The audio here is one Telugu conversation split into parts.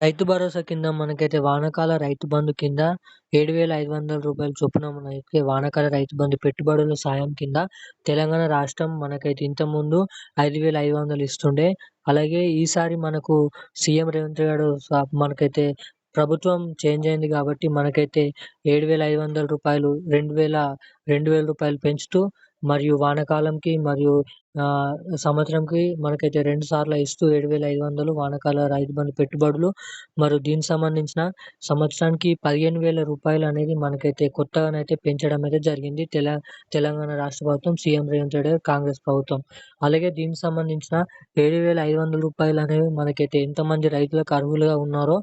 రైతు భరోసా కింద మనకైతే వానాకాల రైతు బంధు కింద ఏడు వేల ఐదు వందల రూపాయలు చొప్పున మనకి వానాకాల రైతు బంధు పెట్టుబడుల సాయం కింద తెలంగాణ రాష్ట్రం మనకైతే ఇంతకుముందు ఐదు వేల ఐదు వందలు ఇస్తుండే. అలాగే ఈసారి మనకు సీఎం రేవంత్ గారు మనకైతే ప్రభుత్వం చేంజ్ అయింది కాబట్టి మనకైతే ఏడు వేల ఐదు వందల రూపాయలు రెండు వేల రెండు వేల రూపాయలు పెంచుతూ మరియు వానాకాలంకి మరియు సంవత్సరంకి మనకైతే రెండు సార్లు ఇస్తూ ఏడు వేల ఐదు వందలు వానాకాల రైతు బంధు పెట్టుబడులు. మరియు దీనికి సంబంధించిన సంవత్సరానికి పదిహేను వేల రూపాయలు అనేది మనకైతే కొత్తగానైతే పెంచడం అయితే జరిగింది. తెల తెలంగాణ రాష్ట్ర ప్రభుత్వం సీఎం రేవంత్ రెడ్డి కాంగ్రెస్ ప్రభుత్వం. అలాగే దీనికి సంబంధించిన ఏడు వేల ఐదు వందల రూపాయలు అనేవి మనకైతే ఎంతమంది రైతులకు అర్హులుగా ఉన్నారో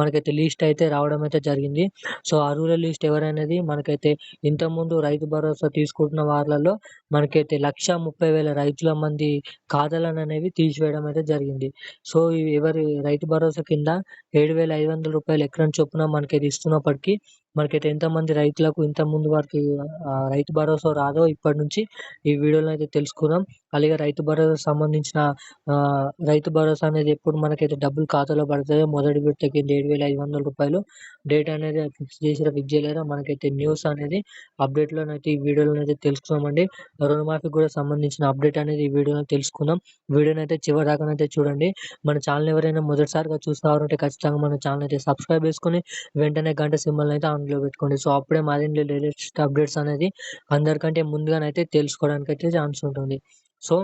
మనకైతే లిస్ట్ అయితే రావడం అయితే జరిగింది. సో అర్హుల లిస్ట్ ఎవరనేది మనకైతే ఇంతకుముందు రైతు భరోసా తీసుకుంటున్న వాళ్ళలో మనకైతే లక్ష ముప్పై వేల రైతుల మంది ఖాతాలను అనేవి తీసివేయడం అయితే జరిగింది. సో ఎవరి రైతు భరోసా కింద ఏడు వేల ఐదు వందల రూపాయలు ఎకరం చొప్పున మనకైతే ఇస్తున్నప్పటికీ మనకైతే ఎంతమంది రైతులకు ఇంతకుముందు వారికి రైతు భరోసా రాదో ఇప్పటి నుంచి ఈ వీడియోలో అయితే తెలుసుకుందాం. అలాగే రైతు భరోసా సంబంధించిన రైతు భరోసా అనేది ఎప్పుడు మనకైతే డబ్బులు ఖాతాలో పడతాయో మొదటి విడత కింద ఏడు వేల ఐదు వందల రూపాయలు. డేట్ అనేది ఫిక్స్ చేసిన ఫిక్స్ చేయలేదా? మనకైతే న్యూస్ అనేది అప్డేట్లోనైతే ఈ వీడియోలో అయితే తెలుసుకుందామండి. రుణమాఫీ కూడా సంబంధించిన అప్డేట్ అనేది ఈ వీడియోలో తెలుసుకుందాం. వీడియోని అయితే చివరి దాకానైతే అయితే చూడండి. మన ఛానల్ ఎవరైనా మొదటిసారిగా చూస్తారంటే ఖచ్చితంగా మన ఛానల్ అయితే సబ్స్క్రైబ్ చేసుకొని వెంటనే గంట సింబల్ అయితే బ్యాక్గ్రౌండ్లో పెట్టుకోండి. సో అప్పుడే మాది లేటెస్ట్ అప్డేట్స్ అనేది అందరికంటే ముందుగానైతే తెలుసుకోవడానికి అయితే ఛాన్స్ ఉంటుంది. సో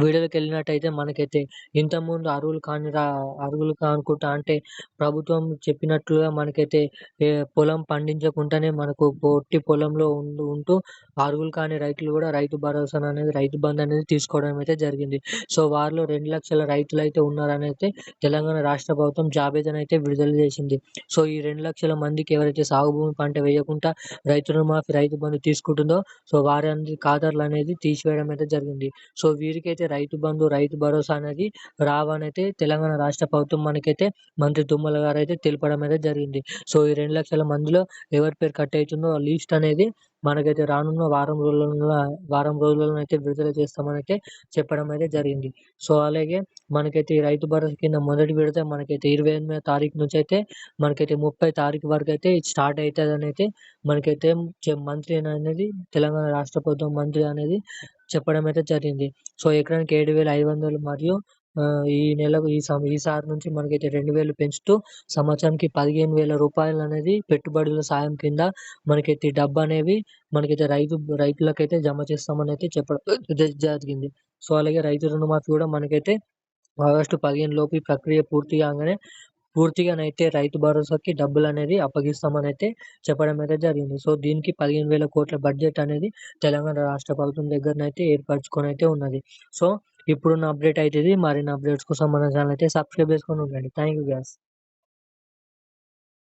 వీడియోలోకి వెళ్ళినట్టయితే మనకైతే ఇంతకుముందు అరువులు కాని రా కానుకుంటా అంటే ప్రభుత్వం చెప్పినట్లుగా మనకైతే పొలం పండించకుండానే మనకు పొట్టి పొలంలో ఉంటూ ఉంటూ అరువులు కాని రైతులు కూడా రైతు భరోసా అనేది రైతు బంధు అనేది తీసుకోవడం అయితే జరిగింది. సో వారిలో రెండు లక్షల రైతులు అయితే ఉన్నారని అయితే తెలంగాణ రాష్ట్ర ప్రభుత్వం జాబితాను అయితే విడుదల చేసింది. సో ఈ రెండు లక్షల మందికి ఎవరైతే సాగు భూమి పంట వేయకుండా రైతు రుణమాఫీ రైతు బంధు తీసుకుంటుందో సో వారి అనేది ఖాతాలు అనేది తీసివేయడం అయితే జరిగింది. సో వీరికి మనకైతే రైతు బంధు రైతు భరోసా అనేది రావనైతే తెలంగాణ రాష్ట్ర ప్రభుత్వం మనకైతే మంత్రి తుమ్మల గారు అయితే తెలపడం అయితే జరిగింది. సో ఈ రెండు లక్షల మందిలో ఎవరి పేరు కట్ అవుతుందో లిస్ట్ అనేది మనకైతే రానున్న వారం రోజులలో వారం రోజులలో అయితే విడుదల చేస్తామనైతే చెప్పడం అయితే జరిగింది. సో అలాగే మనకైతే ఈ రైతు భరోసా కింద మొదటి విడత మనకైతే ఇరవై ఎనిమిదో తారీఖు నుంచి అయితే మనకైతే ముప్పై తారీఖు వరకు అయితే స్టార్ట్ అవుతుంది అయితే మనకైతే మంత్రి అనేది తెలంగాణ రాష్ట్ర ప్రభుత్వం మంత్రి అనేది చెప్పడం అయితే జరిగింది. సో ఎకరానికి ఏడు వేల ఐదు వందలు మరియు ఈ నెలకు ఈ సం ఈసారి నుంచి మనకైతే రెండు వేలు పెంచుతూ సంవత్సరానికి పదిహేను వేల రూపాయలు అనేది పెట్టుబడుల సాయం కింద మనకైతే డబ్బు అనేవి మనకైతే రైతు రైతులకైతే జమ చేస్తామని అయితే చెప్పడం జరిగింది. సో అలాగే రైతు రుణమాఫీ కూడా మనకైతే ఆగస్టు పదిహేను లోపు ఈ ప్రక్రియ పూర్తి కాగానే పూర్తిగానైతే రైతు భరోసాకి డబ్బులు అనేది అప్పగిస్తామని అయితే చెప్పడం అయితే జరిగింది. సో దీనికి పదిహేను వేల కోట్ల బడ్జెట్ అనేది తెలంగాణ రాష్ట్ర ప్రభుత్వం దగ్గరనైతే ఏర్పరచుకొని అయితే ఉన్నది. సో ఇప్పుడున్న అప్డేట్ అయితే ఇది మరిన్ని అప్డేట్స్ కోసం మన ఛానల్ అయితే సబ్స్క్రైబ్ చేసుకొని ఉండండి. Thank you guys.